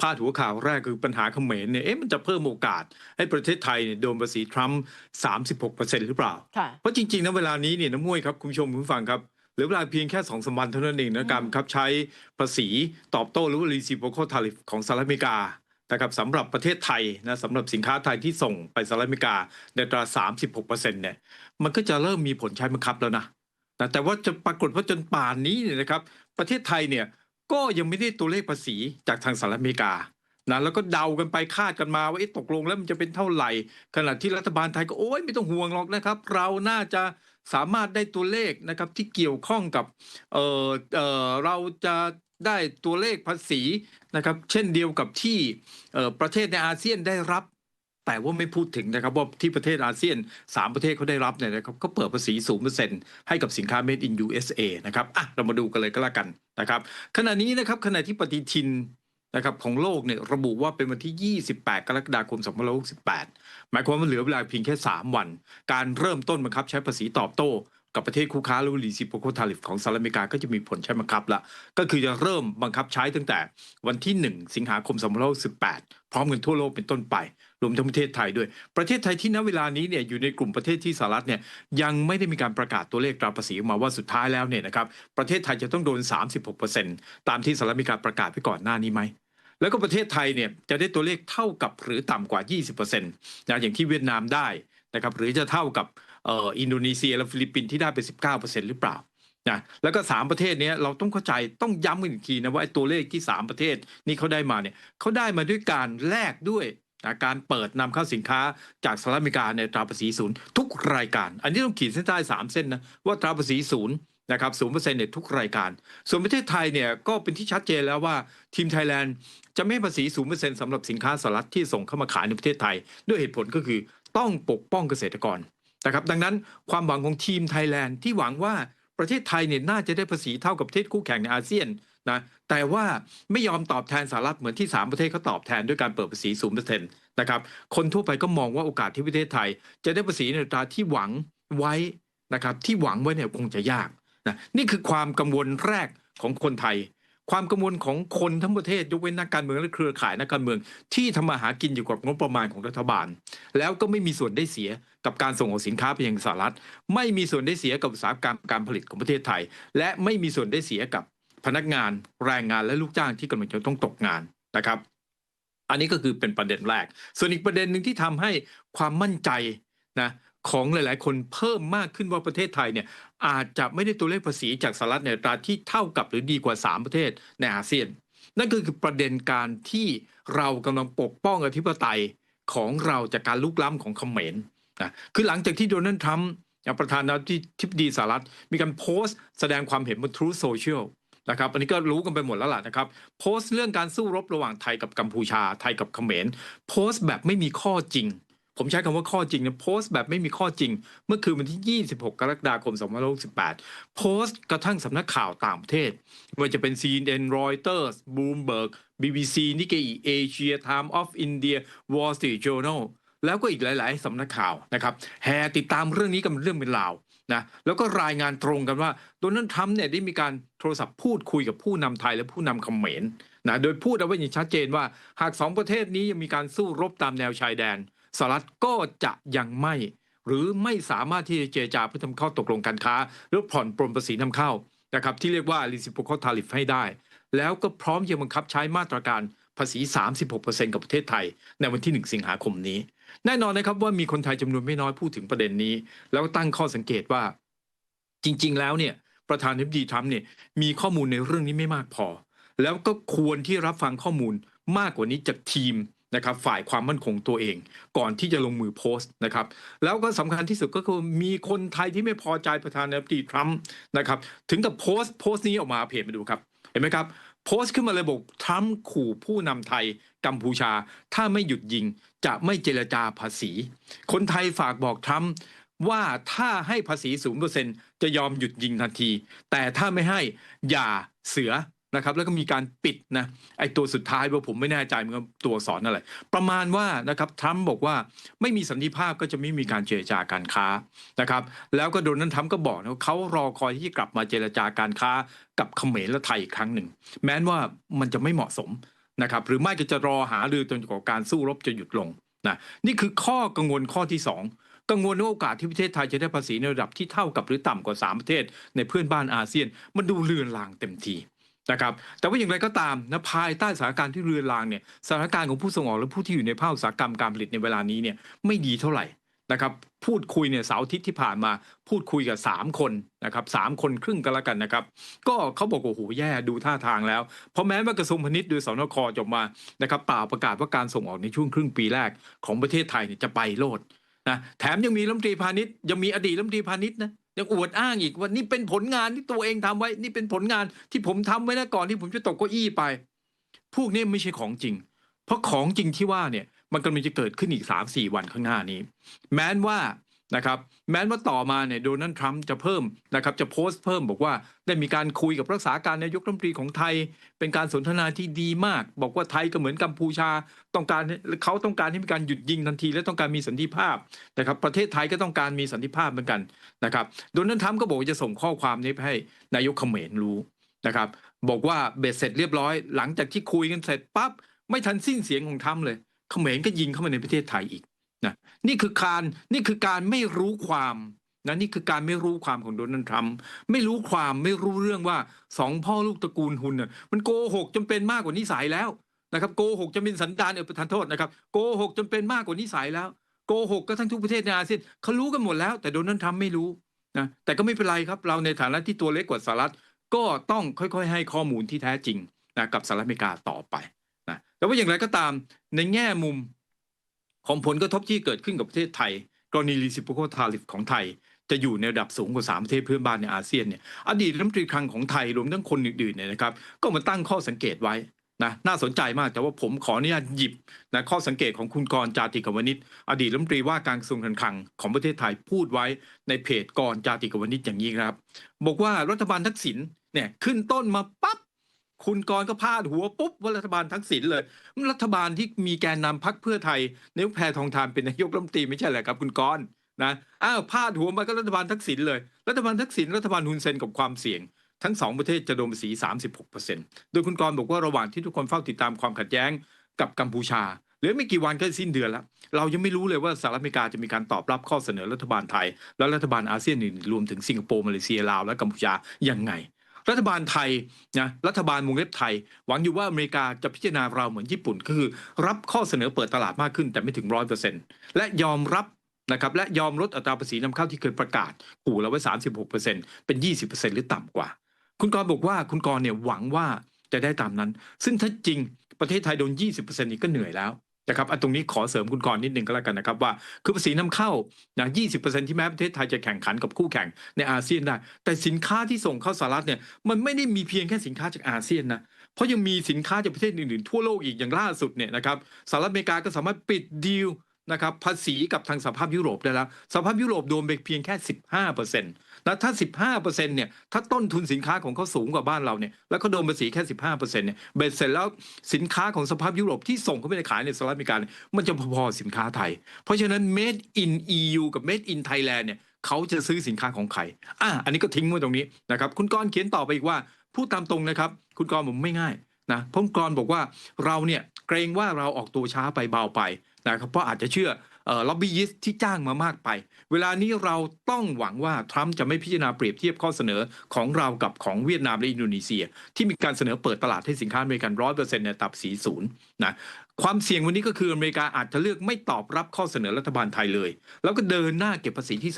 พาดหัวข่าวแรกคือปัญหาเขมรเนี่ย เอ๊ะ มันจะเพิ่มโอกาส ให้ประเทศไทยเนี่ยโดนภาษีทรัมป์36%หรือเปล่าค่ะเพราะจริงๆนะเวลานี้เนี่ยน้ำมวยครับคุณผู้ชมคุณผู้ฟังครับเหลือเวลาเพียงแค่สองสามวันเท่านั้นเองนะการบังคับใช้ภาษีตอบโต้หรือว่า reciprocal tariff ของสหรัฐอเมริกานะครับสำหรับประเทศไทยนะสำหรับสินค้าไทยที่ส่งไปสหรัฐอเมริกาในอัตรา 36%เนี่ยมันก็จะเริ่มมีผลใช้บังคับแล้วนะนะแต่ว่าจะปรากฏว่าจนป่านนี้เนี่ยนะครับ ประเทศไทยเนี่ย ก็ยังไม่ได้ตัวเลขภาษีจากทางสหรัฐอเมริกานะแล้วก็เดากันไปคาดกันมาว่าตกลงแล้วมันจะเป็นเท่าไหร่ ขณะที่รัฐบาลไทยก็โอ้ยไม่ต้องห่วงหรอกนะครับ เราน่าจะสามารถได้ตัวเลขนะครับที่เกี่ยวข้องกับเออเออเราจะได้ตัวเลขภาษีนะครับ เช่นเดียวกับที่ประเทศในอาเซียนได้รับ แต่ว่าไม่พูดถึงนะครับว่าที่ประเทศอาเซียนสามประเทศเขาได้รับเนี่ยนะครับก็เปิดภาษีศูนย์เปอร์เซ็นต์ให้กับสินค้า made in USA นะครับอะเรามาดูกันเลยก็แล้วกันนะครับขณะนี้นะครับขณะที่ปฏิทินนะครับของโลกเนี่ยระบุว่าเป็นวันที่ 28 กรกฎาคม 2568 หมายความว่าเหลือเวลาเพียงแค่ 3 วัน การเริ่มต้นบังคับใช้ภาษีตอบโต้ กับประเทศคู่ค้าหรือ reciprocal tariff ของสหรัฐอเมริกาก็จะมีผลใช้บังคับละก็คือจะเริ่มบังคับใช้ตั้งแต่วันที่ 1 สิงหาคม 2568 พร้อมกันทั่วโลกเป็นต้นไป รวมทั้งประเทศไทยด้วย ประเทศไทยที่ณเวลานี้เนี่ยอยู่ในกลุ่มประเทศที่สหรัฐเนี่ยยังไม่ได้มีการประกาศตัวเลขตราภาษีออกมาว่าสุดท้ายแล้วเนี่ยนะครับประเทศไทยจะต้องโดน 36%ตามที่สหรัฐมริการประกาศไปก่อนหน้านี้ไหมแล้วก็ประเทศไทยเนี่ยจะได้ตัวเลขเท่ากับหรือต่ำกว่า 20%นะอย่างที่เวียดนามได้นะครับหรือจะเท่ากับอินโดนีเซียและฟิลิปปินส์ที่ได้ไป 19%หรือเปล่านะแล้วก็ 3 ประเทศนี้เราต้องเข้าใจต้องย้ำกันอีกทีนะว่าตัวเลขที่ 3 ประเทศนี้เขาได้มาเนี่ยเขาได้มาด้วยการแลกด้วย นะการเปิดนำเข้าสินค้าจากสหรัฐอเมริกาในตราภาษีศูนย์ทุกรายการ อันนี้ต้องขีดเส้นใต้สามเส้นนะว่าตราภาษีศูนย์นะครับศูนย์เปอร์เซ็นต์เนี่ยทุกรายการ ส่วนประเทศไทยเนี่ยก็เป็นที่ชัดเจนแล้วว่าทีมไทยแลนด์จะไม่ภาษีศูนย์เปอร์เซ็นต์สำหรับสินค้าสหรัฐที่ส่งเข้ามาขายในประเทศไทย ด้วยเหตุผลก็คือต้องปกป้องเกษตรกรนะครับดังนั้นความหวังของทีมไทยแลนด์ที่หวังว่าประเทศไทยเนี่ยน่าจะได้ภาษีเท่ากับประเทศคู่แข่งในอาเซียน นะแต่ว่าไม่ยอมตอบแทนสหรัฐเหมือนที่ 3 ประเทศเขาตอบแทนด้วยการเปิดภาษีศูนย์เปอร์เซ็นต์นะครับคนทั่วไปก็มองว่าโอกาสที่ประเทศไทย จะได้ภาษีในอัตราที่หวังไว้นะครับที่หวังไว้เนี่ยคงจะยากนะนี่คือความกังวลแรกของคนไทย ความกังวลของคนทั้งประเทศยกเว้นนักการเมืองและเครือข่ายนักการเมือง ที่ทำมาหากินอยู่กับงบประมาณของรัฐบาล แล้วก็ไม่มีส่วนได้เสียกับการส่งออกสินค้าไปยังสหรัฐ ไม่มีส่วนได้เสียกับอุตสาหกรรมการผลิตของประเทศไทย และไม่มีส่วนได้เสียกับ พนักงานแรงงานและลูกจ้างที่กำลังจะต้องตกงานนะครับ อันนี้ก็คือเป็นประเด็นแรก ส่วนอีกประเด็นหนึ่งที่ทำให้ความมั่นใจนะของหลาย ๆ คนเพิ่มมากขึ้นว่าประเทศไทยเนี่ยอาจจะไม่ได้ตัวเลขภาษีจากสหรัฐในตราที่เท่ากับหรือดีกว่า 3 ประเทศในอาเซียน นั่นก็คือประเด็นการที่เรากำลังปกป้องอธิปไตยของเราจากการลุกล้ำของเขมรนะคือหลังจากที่โดนัลด์ทรัมป์ประธานาธิบดีสหรัฐมีการโพสต์แสดงความเห็นบน True Social นะครับอันนี้ก็รู้กันไปหมดแล้วล่ะนะครับ โพสต์เรื่องการสู้รบระหว่างไทยกับกัมพูชา ไทยกับเขมร โพสต์แบบไม่มีข้อจริง ผมใช้คำว่าข้อจริงนะโพสต์แบบไม่มีข้อจริง เมื่อคืนวันที่ 26 กรกฎาคม 2568 โพสต์กระทั่งสำนักข่าวต่างประเทศไม่ว่าจะเป็น CNN Reuters Bloomberg BBC Nikkei Asia Time of India Wall Street Journal แล้วก็อีกหลาย ๆ สำนักข่าวนะครับแห่ติดตามเรื่องนี้กันเป็นเรื่องเป็นราว นะแล้วก็รายงานตรงกันว่าโดนัลด์ทรัมป์เนี่ยได้มีการโทรศัพท์พูดคุยกับผู้นำไทยและผู้นำเขมรนะโดยพูดเอาไว้อย่างชัดเจนว่า หากสองประเทศนี้ยังมีการสู้รบตามแนวชายแดนสหรัฐก็จะยังไม่ หรือไม่สามารถที่จะเจรจาเพื่อทำข้อตกลงการค้า หรือผ่อนปรนภาษีนำเข้านะครับที่เรียกว่า reciprocal tariff ให้ได้ แล้วก็พร้อมจะบังคับใช้มาตรการภาษี 36%กับประเทศไทย ในวันที่ 1 สิงหาคมนี้ แน่นอนนะครับว่ามีคนไทยจำนวนไม่น้อยพูดถึงประเด็นนี้ แล้วก็ตั้งข้อสังเกตว่า จริง ๆ แล้วเนี่ยประธานาธิบดีทรัมป์เนี่ยมีข้อมูลในเรื่องนี้ไม่มากพอ แล้วก็ควรที่รับฟังข้อมูลมากกว่านี้จากทีมนะครับฝ่ายความมั่นคงตัวเอง ก่อนที่จะลงมือโพสต์นะครับ แล้วก็สำคัญที่สุดก็คือมีคนไทยที่ไม่พอใจประธานาธิบดีทรัมป์นะครับ ถึงกับโพสต์โพสต์นี้ออกมาเพจมาดูครับ เห็นไหมครับ โพสต์ขึ้นมาเลยบอกทรัมป์ขู่ผู้นำไทยกัมพูชา ถ้าไม่หยุดยิงจะไม่เจรจาภาษี คนไทยฝากบอกทรัมป์ว่าถ้าให้ภาษีศูนเปอร์เซ็นจะยอมหยุดยิงทันที แต่ถ้าไม่ให้อย่าเสือ นะครับแล้วก็มีการปิดนะไอตัวสุดท้ายว่าผมไม่แน่ใจมันก็ตัวสอักษรอะไรประมาณว่านะครับทรัมป์บอกว่าไม่มีสันติภาพก็จะไม่มีการเจรจาการค้านะครับแล้วก็โดนัลด์ทรัมป์ก็บอกนะว่าเขารอคอยที่จะกลับมาเจรจาการค้ากับเขมรและไทยอีกครั้งหนึ่ง แม้ว่ามันจะไม่เหมาะสมนะครับหรือไม่ก็จะรอหารือจนกว่าการสู้รบจะหยุดลงนะนี่คือข้อกังวลข้อที่สองกังวลว่าโอกาสที่ประเทศไทยจะได้ภาษีในระดับที่เท่ากับหรือต่ำกว่าสามประเทศในเพื่อนบ้านอาเซียน มันดูเลือนลางเต็มที นะครับแต่ว่าอย่างไรก็ตามนะภายใต้สถานการณ์ที่เลือนลางเนี่ยสถานการณ์ของผู้ส่งออกและผู้ที่อยู่ในภาคอุตสาหกรรมการผลิตในเวลานี้เนี่ยไม่ดีเท่าไหร่นะครับพูดคุยเนี่ยเสาร์อาทิตย์ที่ผ่านมาพูดคุยกับสามคนนะครับสามคนครึ่งกันแล้วกันนะครับ ก็เขาบอกว่าโอ้โหแย่ดูท่าทางแล้ว เพราะแม้ว่ากระทรวงพาณิชย์โดยสนคจบมานะครับป่าประกาศว่าการส่งออกในช่วงครึ่งปีแรกของประเทศไทยเนี่ยจะไปโลดนะแถมยังมีรัฐมนตรีพาณิชย์ยังมีอดีตรัฐมนตรีพาณิชย์นะ ยังอวดอ้างอีกว่านี่เป็นผลงานที่ตัวเองทำไว้ นี่เป็นผลงานที่ผมทำไว้นะก่อนที่ผมจะตกเก้าอี้ไป พวกนี้ไม่ใช่ของจริง เพราะของจริงที่ว่าเนี่ย มันกำลังจะเกิดขึ้นอีกสามสี่วันข้างหน้านี้ แม้นว่า นะครับแม้นว่าต่อมาเนี่ยโดนัลด์ทรัมป์จะเพิ่มนะครับจะโพสต์เพิ่มบอกว่าได้มีการคุยกับรักษาการนายกรัฐมนตรีของไทย เป็นการสนทนาที่ดีมาก บอกว่าไทยก็เหมือนกัมพูชา ต้องการเขาต้องการให้มีการหยุดยิงทันที และต้องการมีสันติภาพนะครับประเทศไทยก็ต้องการมีสันติภาพเหมือนกันนะครับโดนัลด์ทรัมป์ก็บอกจะส่งข้อความนี้ไปให้นายกเขมรรู้นะครับบอกว่าเบ็ดเสร็จเรียบร้อย หลังจากที่คุยกันเสร็จปั๊บไม่ทันสิ้นเสียงของทรัมป์เลยเขมรก็ยิงเข้ามาในประเทศไทยอีก นี่คือการนี่คือการไม่รู้ความนะนี่คือการไม่รู้ความของโดนัลด์ทรัมป์ไม่รู้ความไม่รู้เรื่องว่าสองพ่อลูกตระกูลหุนน่ะมันโกหกจนเป็นมากกว่านิสัยแล้วนะครับโกหกจนเป็นสันดานเออประทานโทษนะครับโกหกจนเป็นมากกว่านิสัยแล้วโกหกก็ทั้งทุกประเทศในอาเซียนเขารู้กันหมดแล้ว แต่โดนัลด์ทรัมป์ไม่รู้นะแต่ก็ไม่เป็นไรครับเราในฐานะที่ตัวเล็กกว่าสหรัฐก็ต้องค่อยๆ ให้ข้อมูลที่แท้จริงนะกับสหรัฐอเมริกาต่อไปนะแต่ว่าอย่างไรก็ตามในแง่มุม ของผลกระทบที่เกิดขึ้นกับประเทศไทย กรณี reciprocal tariff ของไทย จะอยู่ในระดับสูงกว่า 3 ประเทศเพื่อนบ้านในอาเซียนเนี่ยอดีตรัฐมนตรีคลังของไทยรวมทั้งคนอื่นๆเนี่ยนะครับก็มาตั้งข้อสังเกตไว้นะน่าสนใจมากแต่ว่าผมขออนุญาตหยิบนะข้อสังเกตของคุณกรจาติกวนิชอดีตรัฐมนตรีว่าการกระทรวงการคลังของประเทศไทยพูดไว้ในเพจกรจาติกวนิชอย่างนี้ครับ บอกว่ารัฐบาลทักษิณเนี่ยขึ้นต้นมาปั๊บ คุณกรก็พาดหัวปุ๊บว่ารัฐบาลทักษิณเลย รัฐบาลที่มีแกนนำพักเพื่อไทยนายกแพทองทานเป็นนายกรัฐมนตรีไม่ใช่เหรอครับคุณกรนะอ้าวพาดหัวมาก็รัฐบาลทักษิณเลย รัฐบาลทักษิณรัฐบาลฮุนเซนกับความเสี่ยง ทั้งสองประเทศจะโดนภาษี 36%โดยคุณกรบอกว่าระหว่างที่ทุกคนเฝ้าติดตามความขัดแย้งกับกัมพูชาเหลือไม่กี่วันก็สิ้นเดือนแล้ว เรายังไม่รู้เลยว่าสหรัฐอเมริกาจะมีการตอบรับข้อเสนอรัฐบาลไทย และรัฐบาลอาเซียนอื่นรวมถึงสิงคโปร์มาเลเซียลาวและกัมพูชายังไง รัฐบาลไทยนะรัฐบาลวงเล็บไทย หวังอยู่ว่าอเมริกาจะพิจารณาเราเหมือนญี่ปุ่น คือรับข้อเสนอเปิดตลาดมากขึ้นแต่ไม่ถึงร้อยเปอร์เซ็นต์และยอมรับนะครับและยอมลดอัตราภาษีนำเข้าที่เคยประกาศขู่เราไว้สามสิบหกเปอร์เซ็นต์เป็นยี่สิบเปอร์เซ็นต์หรือต่ำกว่า คุณกรบอกว่าคุณกรเนี่ยหวังว่าจะได้ตามนั้น ซึ่งถ้าจริงประเทศไทยโดน 20%นี่ก็เหนื่อยแล้ว นะครับอันตรงนี้ขอเสริมคุณกรณ์นิดนึงก็แล้วกันนะครับว่าคือภาษีนำเข้านะ20%ที่แม้ประเทศไทยจะแข่งขันกับคู่แข่งในอาเซียนได้ แต่สินค้าที่ส่งเข้าสหรัฐเนี่ยมันไม่ได้มีเพียงแค่สินค้าจากอาเซียนนะเพราะยังมีสินค้าจากประเทศอื่นๆทั่วโลกอีกอย่างล่าสุดเนี่ยนะครับสหรัฐอเมริกาก็สามารถปิดดีล นะครับภาษีกับทางสภาพยุโรปได้แล้วสภาพยุโรปโดนไปเพียงแค่ 15%นต์นะถ้า 15%เซ็นต์เนี่ยถ้าต้นทุนสินค้าของเขาสูงกว่าบ้านเราเนี่ยแล้วเขาโดนภาษีแค่ 15%เซ็นต์เนี่ยเบ็ดเสร็จแล้วสินค้าของสภาพยุโรปที่ส่งเข้าไปในขายในสหรัฐอเมริกาเนี่ยมันจะพอๆสินค้าไทย เพราะฉะนั้น made in EU กับ made in Thailand เนี่ยเขาจะซื้อสินค้าของใครอะอันนี้ก็ทิ้งไว้ตรงนี้นะครับคุณกรเขียนต่อไปอีกว่าพูดตามตรงนะครับคุณกรผมไม่ง่ายนะพงกรบอกว่าเราเนี่ยเกรงว่าเราออกตัวช้าไปเบาไป นะครับเพราะอาจจะเชื่อล็อบบี้ยิสที่จ้างมามากไป เวลานี้เราต้องหวังว่า ทรัมป์จะไม่พิจารณาเปรียบเทียบข้อเสนอของเรากับของเวียดนามและอินโดนีเซีย ที่มีการเสนอเปิดตลาดให้สินค้าอเมริกันร้อยเปอร์เซ็นต์ในตับสีศูนย์นะความเสี่ยงวันนี้ก็คืออเมริกาอาจจะเลือกไม่ตอบรับข้อเสนอรัฐบาลไทยเลย แล้วก็เดินหน้าเก็บภาษีที่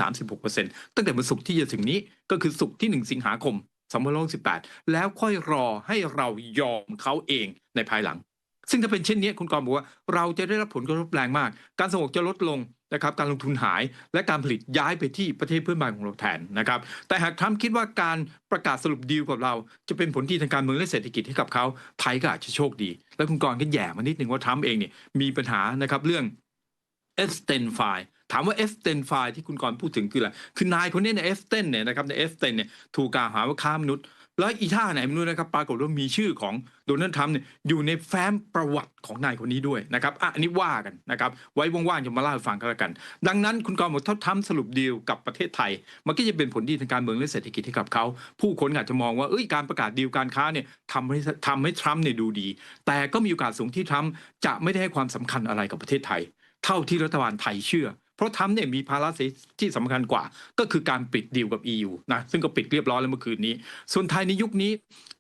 36%ตั้งแต่วันศุกร์ที่จะถึงนี้ก็คือศุกร์ที่ 1 สิงหาคม2568แล้วค่อยรอให้เรายอมเขาเองในภายหลัง ซึ่งถ้าเป็นเช่นนี้คุณกรบอกว่าเราจะได้รับผลกระทบแรงมาก การส่งออกจะลดลงนะครับการลงทุนหายและการผลิตย้ายไปที่ประเทศเพื่อนบ้านของเราแทนนะครับ แต่หากทรัมป์คิดว่าการประกาศสรุปดีลกับเราจะเป็นผลดีทางการเมืองและเศรษฐกิจให้กับเขาไทยก็อาจจะโชคดี แล้วคุณกรก็แย่มานิดหนึ่งว่าทรัมป์เองเนี่ยมีปัญหานะครับเรื่อง f 10 file ถามว่า f 10 file ที่คุณกรพูดถึงคืออะไรคือนายคนนี้ใน f 10 เนี่ยนะครับใน f 10 เนี่ยถูกกล่าวหาว่าค้ามนุษย์ แล้วอีท่าไหนไม่รู้นะครับ ปรากฏว่ามีชื่อของโดนัลด์ทรัมป์เนี่ยอยู่ในแฟ้มประวัติของนายคนนี้ด้วยนะครับอะอันนี้ว่ากันนะครับ ไว้ว่างๆจะมาเล่าให้ฟังกันแล้วกัน ดังนั้นคุณกรบอกถ้าทรัมป์สรุปดีลกับประเทศไทย มันก็จะเป็นผลดีทางการเมืองและเศรษฐกิจให้กับเขา ผู้คนอาจจะมองว่าเอ้ยการประกาศดีลการค้าเนี่ยทำให้ทำให้ทรัมป์เนี่ยดูดี แต่ก็มีโอกาสสูงที่ทรัมป์จะไม่ได้ให้ความสำคัญอะไรกับประเทศไทย เท่าที่รัฐบาลไทยเชื่อ เพราะทรัมป์เนี่ยมีภาระที่สำคัญกว่า ก็คือการปิดดีลกับ EU นะซึ่งก็ปิดเรียบร้อยแล้วเมื่อคืนนี้ ส่วนไทยในยุคนี้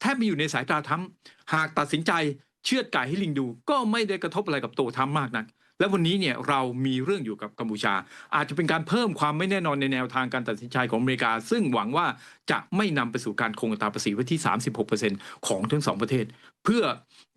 แทบไม่อยู่ในสายตาทรัมหากตัดสินใจเชือดไก่ให้ลิงดู ก็ไม่ได้กระทบอะไรกับตัวทรัมมากนักและวันนี้เนี่ยเรามีเรื่องอยู่กับกัมพูชา อาจจะเป็นการเพิ่มความไม่แน่นอนในแนวทางการตัดสินใจของอเมริกา ซึ่งหวังว่าจะไม่นำไปสู่การคงอัตราภาษีไว้ที่ 36%ของทั้งสองประเทศ เพื่อ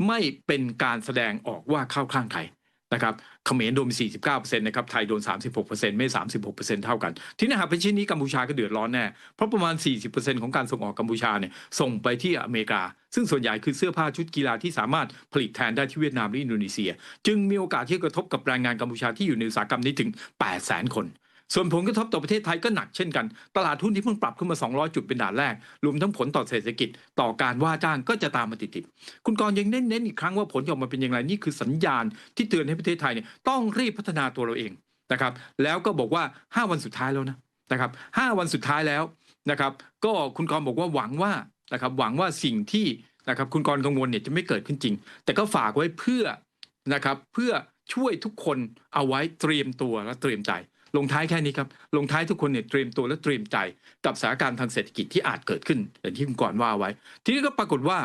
ไม่เป็นการแสดงออกว่าเข้าข้างไทย นะครับเขมรโดน 49%นะครับ ไทยโดน 36%ไม่ 36%เท่ากัน ที่นี่หากเป็นเช่นนี้กัมพูชาก็เดือดร้อนแน่ เพราะประมาณ 40%ของการส่งออกกัมพูชาเนี่ยส่งไปที่อเมริกา ซึ่งส่วนใหญ่คือเสื้อผ้าชุดกีฬาที่สามารถผลิตแทนได้ที่เวียดนามและอินโดนีเซีย จึงมีโอกาสที่กระทบกับแรงงานกัมพูชาที่อยู่ในอุตสาหกรรมนี้ถึง 800,000 คน ส่วนผลกระทบต่อประเทศไทยก็หนักเช่นกัน ตลาดหุ้นที่เพิ่งปรับขึ้นมา 200 จุดเป็นด่านแรก รวมทั้งผลต่อเศรษฐกิจต่อการว่าจ้างก็จะตามมาติดๆคุณกรณ์ยังเน้นๆอีกครั้งว่าผลจะออกมาเป็นอย่างไรนี่คือสัญญาณที่เตือนให้ประเทศไทยเนี่ยต้องรีบพัฒนาตัวเราเองนะครับแล้วก็บอกว่า 5 วันสุดท้ายแล้วนะนะครับ5วันสุดท้ายแล้วนะครับก็คุณกรณ์บอกว่าหวังว่านะครับหวังว่าสิ่งที่นะครับคุณกรณ์กังวลเนี่ยจะไม่เกิดขึ้นจริง แต่ก็ฝากไว้เพื่อนะครับเพื่อช่วยทุกคนเอาไว้เตรียมตัวและเตรียมใจ ลงท้ายแค่นี้ครับ ลงท้ายทุกคนเนี่ยเตรียมตัวและเตรียมใจกับสถานการณ์ทางเศรษฐกิจที่อาจเกิดขึ้นอย่างที่คุณก่อนว่าไว้ ทีนี้ก็ปรากฏว่า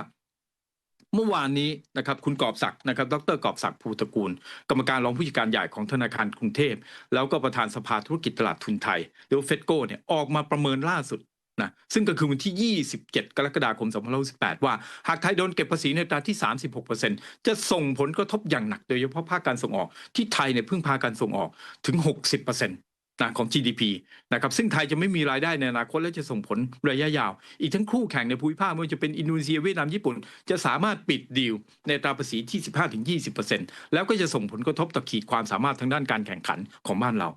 เมื่อวานนี้นะครับคุณกอบศักดิ์นะครับ ดรกอบศักดิ์ภูตระกูล กรรมการรองผู้จัดการใหญ่ของธนาคารกรุงเทพ แล้วก็ประธานสภาธุรกิจตลาดทุนไทยหรือเฟดโก้เนี่ยออกมาประเมินล่าสุด นะซึ่งก็คือวันที่ 27 กรกฎาคม 2568 ว่า หากไทยโดนเก็บภาษีในอัตราที่ 36%จะส่งผลกระทบอย่างหนักโดยเฉพาะภาคการส่งออก ที่ไทยเนี่ยพึ่งพาการส่งออกถึง 60% นะของ GDP นะครับซึ่งไทยจะไม่มีรายได้ในอนาคตและจะส่งผลระยะยาว อีกทั้งคู่แข่งในภูมิภาคไม่ว่าจะเป็นอินโดนีเซียเวียดนามญี่ปุ่น จะสามารถปิดดีลในตราภาษีที่ 15-20%แล้วก็จะส่งผลกระทบต่อขีดความสามารถทางด้านการแข่งขันของบ้านเรา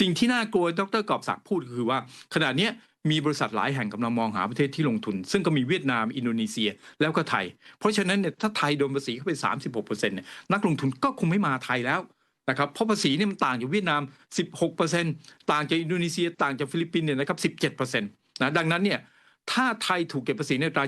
สิ่งที่น่ากลัวดรกอบศักดิ์พูดคือว่าขณะนี้มีบริษัทหลายแห่งกำลังมองหาประเทศที่ลงทุน ซึ่งก็มีเวียดนาม อินโดนีเซีย แล้วก็ไทย เพราะฉะนั้นเนี่ยถ้าไทยโดนภาษีเข้าไป 36%เนี่ยนักลงทุนก็คงไม่มาไทยแล้ว นะครับเพราะภาษีนี่มันต่างจากเวียดนาม 16%ต่างจากอินโดนีเซียต่างจากฟิลิปปินส์เนี่ยนะครับ17%นะดังนั้นเนี่ยถ้าไทยถูกเก็บภาษีในตรา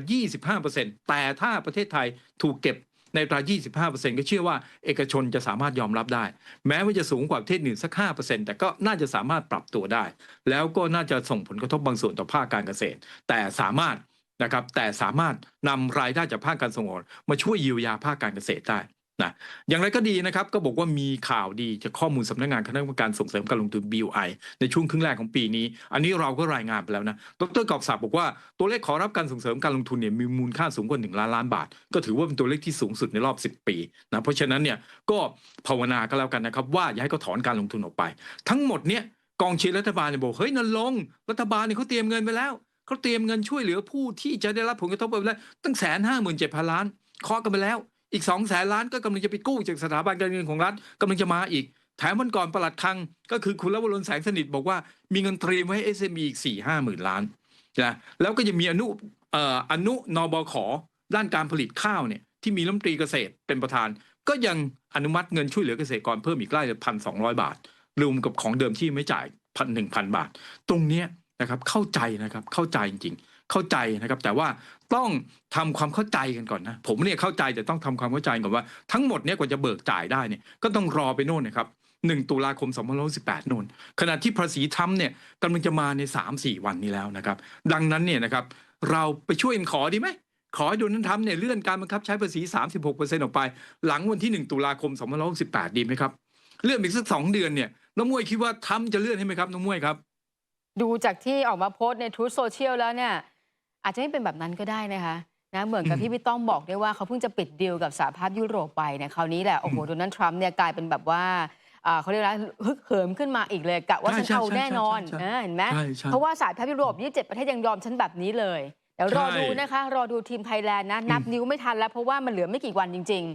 25%แต่ถ้าประเทศไทยถูกเก็บในตรา 25%ก็เชื่อว่าเอกชนจะสามารถยอมรับได้ แม้ว่าจะสูงกว่าประเทศอื่นสัก 5%แต่ก็น่าจะสามารถปรับตัวได้ แล้วก็น่าจะส่งผลกระทบบางส่วนต่อภาคการเกษตร แต่สามารถนะครับแต่สามารถนำรายได้จากภาคการส่งออกมาช่วยเยียวยาภาคการเกษตรได้ นะอย่างไรก็ดีนะครับก็บอกว่ามีข่าวดีจากข้อมูลสำนักงานคณะกรรมการส่งเสริมการลงทุน BOI ในช่วงครึ่งแรกของปีนี้ อันนี้เราก็รายงานไปแล้วนะ ดรกอบศักดิ์บอกว่าตัวเลขขอรับการส่งเสริมการลงทุนเนี่ยมีมูลค่าสูงกว่า 1 ล้านล้านบาท ก็ถือว่าเป็นตัวเลขที่สูงสุดในรอบ 10 ปีนะเพราะฉะนั้นเนี่ยก็ภาวนาก็แล้วกันนะครับว่าอย่าให้เขาถอนการลงทุนออกไป ทั้งหมดเนี่ยกองเชียร์รัฐบาลเนี่ยบอกเฮ้ยนั่นลง รัฐบาลเนี่ยเขาเตรียมเงินไปแล้วเขาเตรียมเงินช่วยเหลือผู้ที่จะได้รับผลกระทบไปแล้วตั้งแสนห้าหมื่นเจ็ดพันล้านเคาะกันไปแล้ว อีก2องแสนล้านก็กำลังจะไปกู้จากสถาบันการเงินของรัฐกำลังจะมาอีก แถมวันก่อนประหลัดคลัง ก็คือคุณลวรนแสงสนิทบอกว่ามีเงินเตรียมไว้ให้ SME อีก4ี่ห้าหมื่นล้านนะแล้วก็จะมีอนุอนุนบขด้านการผลิตข้าวเนี่ยที่มีรัฐมนตรีเกษตรเป็นประธาน ก็ยังอนุมัติเงินช่วยเหลือเกษตรกรเพิ่มอีกไล่ละพันสองบาทรวมกับของเดิมที่ไม่จ่ายพันหนึ่งพันบาท ตรงเนี้ยนะครับเข้าใจนะครับเข้าใจจริงๆ เข้าใจนะครับ แต่ว่าต้องทำความเข้าใจกันก่อนนะ ผมเนี่ยเข้าใจแต่ต้องทำความเข้าใจก่อนว่าทั้งหมดเนี่ยกว่าจะเบิกจ่ายได้เนี่ยก็ต้องรอไปโน่นนะครับหนึ่งตุลาคม2518โน่นขณะที่ภาษีทรัมเนี่ยกำลังจะมาใน 3-4 วันนี้แล้วนะครับ ดังนั้นเนี่ยนะครับเราไปช่วยขอดีไหมขอให้โดนัลด์ทรัมป์เนี่ยเลื่อนการบังคับใช้ภาษี 36%ออกไป หลังวันที่ 1 ตุลาคม2568ดีไหมครับ เลื่อนอีกสักสองเดือนเนี่ยน้องมวยคิดว่าทรัมป์จะเลื่อนให้ไหมครับน้องมวยครับ ดูจากที่ออกมาโพสต์ในทูตโซเชียลแล้วเนี่ย อาจจะไม่เป็นแบบนั้นก็ได้นะคะนะเหมือนกับอืมที่พี่ต้องบอกด้วยว่าเขาเพิ่งจะปิดดีลกับสหภาพยุโรปไปเนี่ยคราวนี้แหละโอ้โหอืมโดนัลด์ทรัมป์เนี่ยกลายเป็นแบบว่าอ่าเขาเรียกว่าฮึกเหิมขึ้นมาอีกเลยกะว่าใช่ฉันเอาใช่แน่นอนใช่ใช่เออเห็นไหมใช่ใช่เพราะว่าสหภาพยุโรป27ประเทศยังยอมฉันแบบนี้เลยเดี๋ยวรอใช่ดูนะคะ รอดูทีมไทยแลนด์นะ นับอืมนิ้วไม่ทันแล้ว เพราะว่ามันเหลือไม่กี่วันจริง ๆ